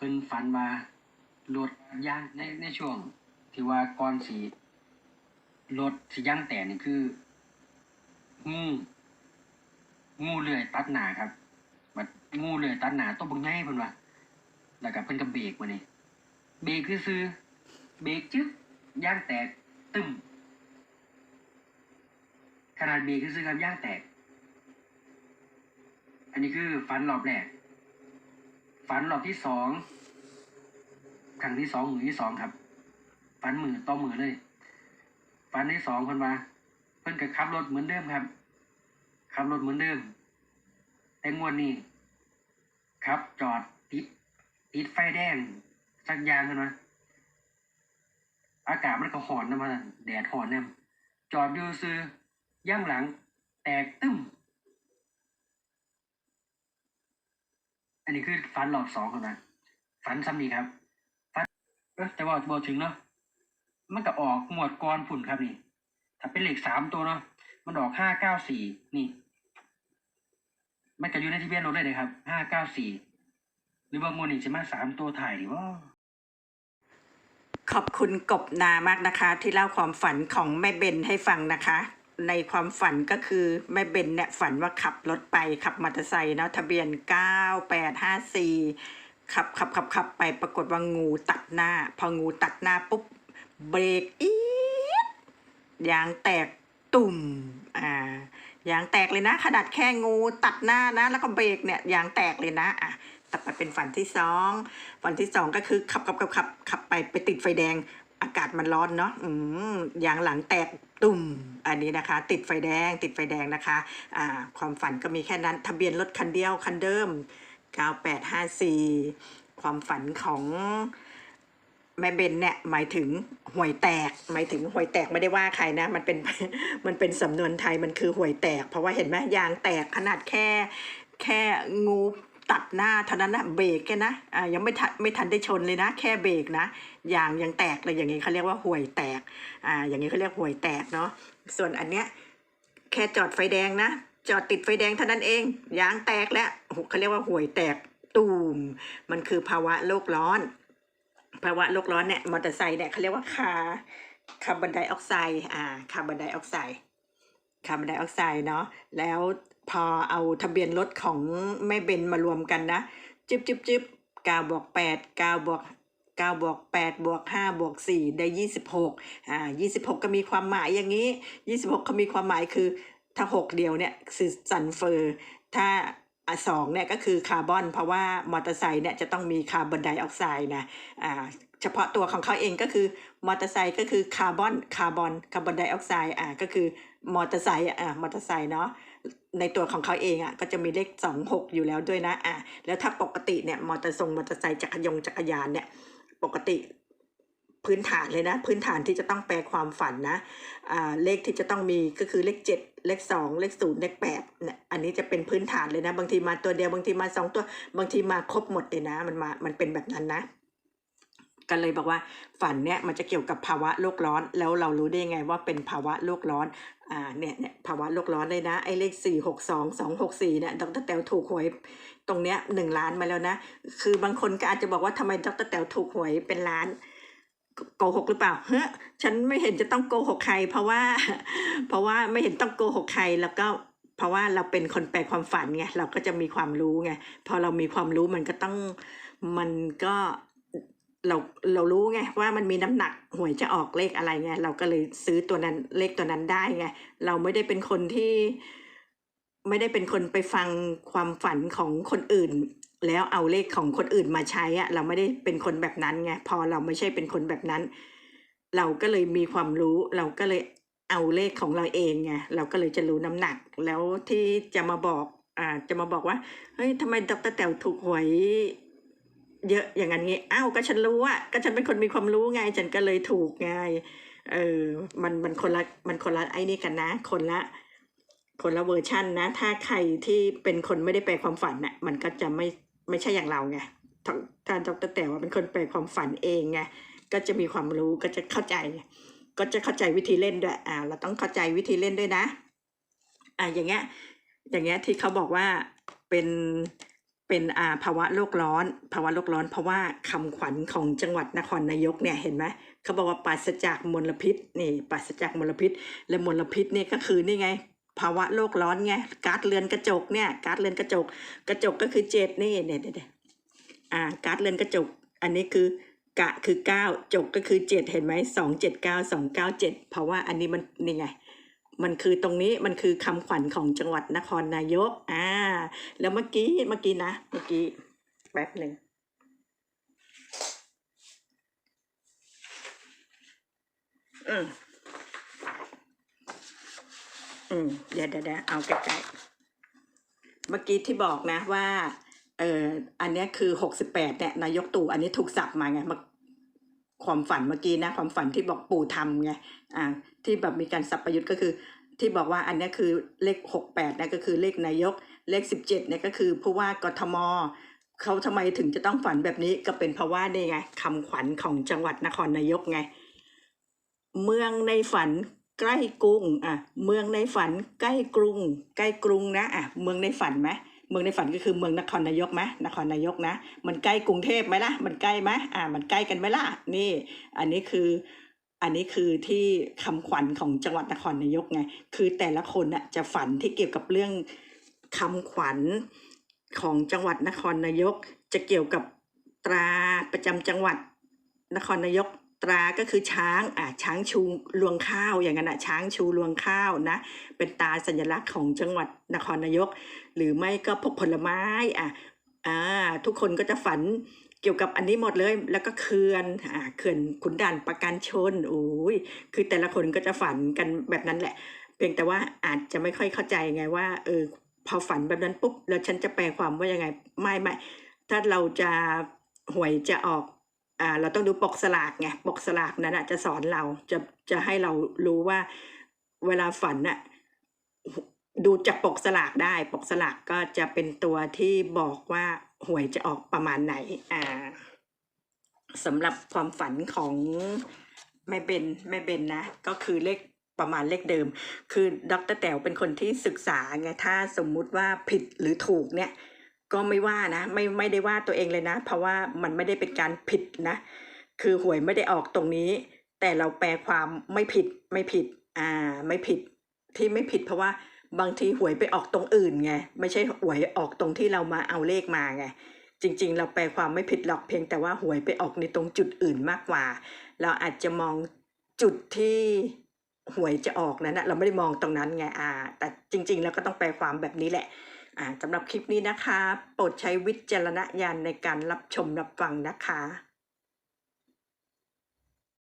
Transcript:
พิ่นฝันว่ารถย่างในในช่วง ที่ว่าก่อนสิรถสิย่างแตกนี่คืองูงูเลื้อยตัดหนาครับบัดงูเลื้อยตัดหนาตัวบักใหญ่เพิ่นว่าแล้วก็เพิ่นก็เบรกมานี่เบรกคือซื่อเบรกจึ๊กย่างแตกตึมขนาดเบรกซื่อครับย่างแตก อันนี้คือฝันรอบแรกฝันรอบที่สอง ครั้งที่สองมือที่สองครับฝันมือต่อมือเลยฝันที่สองคนว่าเพิ่นก็ขับรถเหมือนเดิมครับขับรถเหมือนเดิม แต่งวดนี้ครับจอดติดติดไฟแดงสักอย่างกันนะอากาศมันก็หอนนะมันแดดหอนเนี่ยจอดอยู่ซื้อย่างหลัง แตกตึ้ม อันนี้คือฟันหลอดสองครับนะฟันซ้ำนี่ครับ อแต่ว่าบอถึงเนาะมันก็ออกหมวดกรผุ่นครับนี่ ถ้าเป็นเลขสามตัวเนาะมันออกห้าเก้าสี่นี่ มันก็อยู่ในทะเบียนรถเลยนะครับห้าเก้าสี่หรือบางมวลนี่จะมาสามตัวถ่ายว่าขอบคุณกบนามากนะคะ ที่เล่าความฝันของแม่เบนให้ฟังนะคะ ในความฝันก็คือแม่เบนเนี่ยฝันว่าขับรถไปขับมอเตอร์ไซค์เนาะทะเบียน 9854 ขับขับขับขับไปปรากฏว่างูตัดหน้า พองูตัดหน้าปุ๊บเบรกอีดยางแตกตุ่มอ่ายางแตกเลยนะ ขนาดแค่งูตัดหน้านะ แล้วก็เบรกเนี่ยยางแตกเลยนะอะต่อไปเป็นฝันที่สองวันที่สองก็คือขับขับขับขับขับไปไปติดไฟแดง อากาศมันร้อนเนาะอืมยางหลังแตกตุ่ม อันนี้นะคะ ติดไฟแดง ติดไฟแดงนะคะ อ่า ความฝันก็มีแค่นั้น ทะเบียนรถคันเดียวคันเดิม 9854 ความฝันของแม่เบนเนี่ยหมายถึงห่วยแตก หมายถึงห่วยแตกไม่ได้ว่าใครนะ มันเป็นมันเป็นสำนวนไทยมันคือห่วยแตก เพราะว่าเห็นไหมยางแตกขนาดแค่แค่งูตัดหน้าเท่านั้นนะเบรกแค่นะอ่ายังไม่ทันไม่ทันได้ชนเลยนะ แค่เบรกนะยางยังแตกเลยอย่างนี้เขาเรียกว่าห่วยแตกอ่าอย่างนี้เขาเรียกห่วยแตกเนาะส่วนอันเนี้ยแค่จอดไฟแดงนะ จอดติดไฟแดงเท่านั้นเองยางแตกแล้วเขาเรียกว่าห่วยแตกตูม มันคือภาวะโลกร้อน ภาวะโลกร้อนเนี่ยมอเตอร์ไซค์เนี่ยเขาเรียกว่าคาคาร์บอนไดออกไซด์อ่าคาร์บอนไดออกไซด์คาร์บอนไดออกไซด์เนาะแล้วพอเอาทะเบียนรถของแม่เบนมารวมกันนะจึ๊บจึ๊บจึ๊บเก้าบวกแปดเก้าบวกเก้าบวกแปดบวกห้าบวกสี่ได้ยี่สิบหกอ่ายี่สิบหกก็มีความหมายอย่างนี้ยี่สิบหกเขามีความหมายคือ ถ้าหกเดียวเนี่ยคือซัลเฟอร์ ถ้าสองเนี่ยก็คือคาร์บอน เพราะว่ามอเตอร์ไซค์เนี่ยจะต้องมีคาร์บอนไดออกไซด์นะอ่าเฉพาะตัวของเขาเองก็คือมอเตอร์ไซค์ก็คือคาร์บอนคาร์บอนคาร์บอนไดออกไซด์อ่าก็คือมอเตอร์ไซค์อ่ามอเตอร์ไซค์เนาะในตัวของเขาเองอะก็จะมีเลขสองหกอยู่แล้วด้วยนะอ่าแล้วถ้าปกติเนี่ยมอเตอร์ทรงมอเตอร์ไซค์จักรยงจักรยานเนี่ยปกติ พื้นฐานเลยนะ พื้นฐานที่จะต้องแปลความฝันนะอ่าเลขที่จะต้องมีก็คือเลขเจ็ดเลขสองเลขศูนย์เลขแปดเนี่ยอันนี้จะเป็นพื้นฐานเลยนะ บางทีมาตัวเดียวบางทีมาสองตัวบางทีมาครบหมดเลยนะ มันมามันเป็นแบบนั้นนะก็เลยบอกว่าฝันเนี่ยมันจะเกี่ยวกับภาวะโลกร้อน แล้วเรารู้ได้ยังไงว่าเป็นภาวะโลกร้อนอ่าเนี่ยเนี่ยภาวะโลกร้อนเลยนะไอ้เลขสี่หกสองสองหกสี่เนี่ยดรแต๋วถูกหวยตรงเนี้ยหนึ่งล้านมาแล้วนะ คือบางคนก็อาจจะบอกว่าทำไมดรแต๋วถูกหวยเป็นล้าน โกหกหรือเปล่าเฮ้ฉันไม่เห็นจะต้องโกหกใคร เพราะว่า เพราะว่าไม่เห็นต้องโกหกใครแล้วก็เพราะว่าเราเป็นคนแปลความฝันไงเราก็จะมีความรู้ไงพอเรามีความรู้มันก็ต้องมันก็เราเรารู้ไงว่ามันมีน้ำหนักหวยจะออกเลขอะไรไงเราก็เลยซื้อตัวนั้นเลขตัวนั้นได้ไงเราไม่ได้เป็นคนที่ ไม่ได้เป็นคนไปฟังความฝันของคนอื่น แล้วเอาเลขของคนอื่นมาใช้อะเราไม่ได้เป็นคนแบบนั้นไงพอเราไม่ใช่เป็นคนแบบนั้น เราก็เลยมีความรู้เราก็เลยเอาเลขของเราเองไงเราก็เลยจะรู้น้ำหนัก แล้วที่จะมาบอกอ่าจะมาบอกว่าเฮ้ยทำไมดรแต๋วถูกหวยเยอะอย่างนั้นงี้อ้าวก็ฉันรู้อะก็ฉันเป็นคนมีความรู้ไง ฉันก็เลยถูกไงเออมันมันคนละมันคนละไอ้นี่กันนะ คนละ คนละเวอร์ชันนะ ถ้าใครที่เป็นคนไม่ได้แปลความฝันน่ะมันก็จะไม่ไม่ใช่อย่างเราไงถ้าถ้าดรแต่ว่าเป็นคนแปลความฝันเองไงก็จะมีความรู้ก็จะเข้าใจ ก็จะเข้าใจวิธีเล่นด้วยอ่าเราต้องเข้าใจวิธีเล่นด้วยนะอ่าอย่างเงี้ยอย่างเงี้ยที่เขาบอกว่าเป็นเป็นอ่าภาวะโลกร้อน ภาวะโลกร้อน เพราะว่าคำขวัญของจังหวัดนครนายกเนี่ยเห็นไหมเขาบอกว่าปราศจากมลพิษนี่ปราศจากมลพิษ และมลพิษนี่ก็คือนี่ไง ภาวะโลกร้อนไงก๊าซเรือนกระจกเนี่ยก๊าซเรือนกระจก กระจกก็คือเจ็ดนี่เนี่ยเนี่ยอ่าก๊าซเรือนกระจก อันนี้คือกะคือเก้าจกก็คือเจ็ดเห็นไหมสองเจ็ดเก้าสองเก้าเจ็ดเพราะว่าอันนี้มันนี่ไงมันคือตรงนี้มันคือคำขวัญของจังหวัดนครนายกอ่าแล้วเมื่อกี้เมื่อกี้นะเมื่อกี้แป๊บหนึ่งอืม อืมเดี๋ยวเดี๋ยวเอาใกล้ๆเมื่อกี้ที่บอกนะว่า เอออันนี้คือหกสิบแปดเนี่ยนายกตู่อันนี้ถูกสับมาไงมาความฝันเมื่อกี้นะความฝันที่บอกปู่ทำไงอ่า ที่แบบมีการสับประยุทธ์ก็คือ ที่บอกว่าอันนี้คือเลขหกแปดนะก็คือเลขนายกเลขสิบเจ็ดเนี่ยก็คือผู้ว่ากทมเขาทำไมถึงจะต้องฝันแบบนี้ก็เป็นเพราะว่านี่ไงคำขวัญของจังหวัดนครนายกไง เมืองในฝัน ใกล้กรุงอะเมืองในฝันใกล้กรุง ใกล้กรุงนะอะเมืองในฝันไหมเมืองในฝันก็คือเมืองนครนายกไหมนครนายกนะ มันใกล้กรุงเทพไหมล่ะ มันใกล้ไหมอ่า มันใกล้กันไหมล่ะ นี่ อันนี้คือ อันนี้คือที่คำขวัญของจังหวัดนครนายกไง คือแต่ละคนน่ะจะฝันที่เกี่ยวกับเรื่องคำขวัญของจังหวัดนครนายก จะเกี่ยวกับตราประจำจังหวัดนครนายก ตราก็คือช้างอ่าช้างชูรวงข้าวอย่างนั้นอะช้างชูรวงข้าวนะ เป็นตาสัญลักษณ์ของจังหวัดนครนายก หรือไม่ก็พวกผลไม้อะอ่าทุกคนก็จะฝันเกี่ยวกับอันนี้หมดเลยแล้วก็เขื่อนอ่าเขื่อนขุนด่านประการชนโอ้ยคือแต่ละคนก็จะฝันกันแบบนั้นแหละ เพียงแต่ว่าอาจจะไม่ค่อยเข้าใจไงว่าเออพอฝันแบบนั้นปุ๊บแล้วฉันจะแปลความว่ายังไงไม่ไม่ถ้าเราจะหวยจะออก เราต้องดูปกสลากไงปกสลากนั้นอะจะสอนเราจะจะให้เรารู้ว่าเวลาฝันน่ะดูจากปกสลากได้ ปกสลากก็จะเป็นตัวที่บอกว่าหวยจะออกประมาณไหนอ่าสำหรับความฝันของแม่เบนแม่เบนนะ ก็คือเลขประมาณเลขเดิม คือดรแต๋วเป็นคนที่ศึกษาไงถ้าสมมุติว่าผิดหรือถูกเนี่ย ก็ไม่ว่านะไม่ไม่ได้ว่าตัวเองเลยนะ เพราะว่ามันไม่ได้เป็นการผิดนะ คือหวยไม่ได้ออกตรงนี้ แต่เราแปลความไม่ผิดไม่ผิดอ่าไม่ผิดที่ไม่ผิดเพราะว่าบางทีหวยไปออกตรงอื่นไงไม่ใช่หวยออกตรงที่เรามาเอาเลขมาไงจริง ๆ เราแปลความไม่ผิดหรอกเพียงแต่ว่าหวยไปออกในตรงจุดอื่นมากกว่า เราอาจจะมองจุดที่หวยจะออกนั้นนะเราไม่ได้มองตรงนั้นไงอ่าแต่จริง ๆ แล้วก็ต้องแปลความแบบนี้แหละ สำหรับคลิปนี้นะคะ โปรดใช้วิจารณญาณในการรับชมรับฟังนะคะ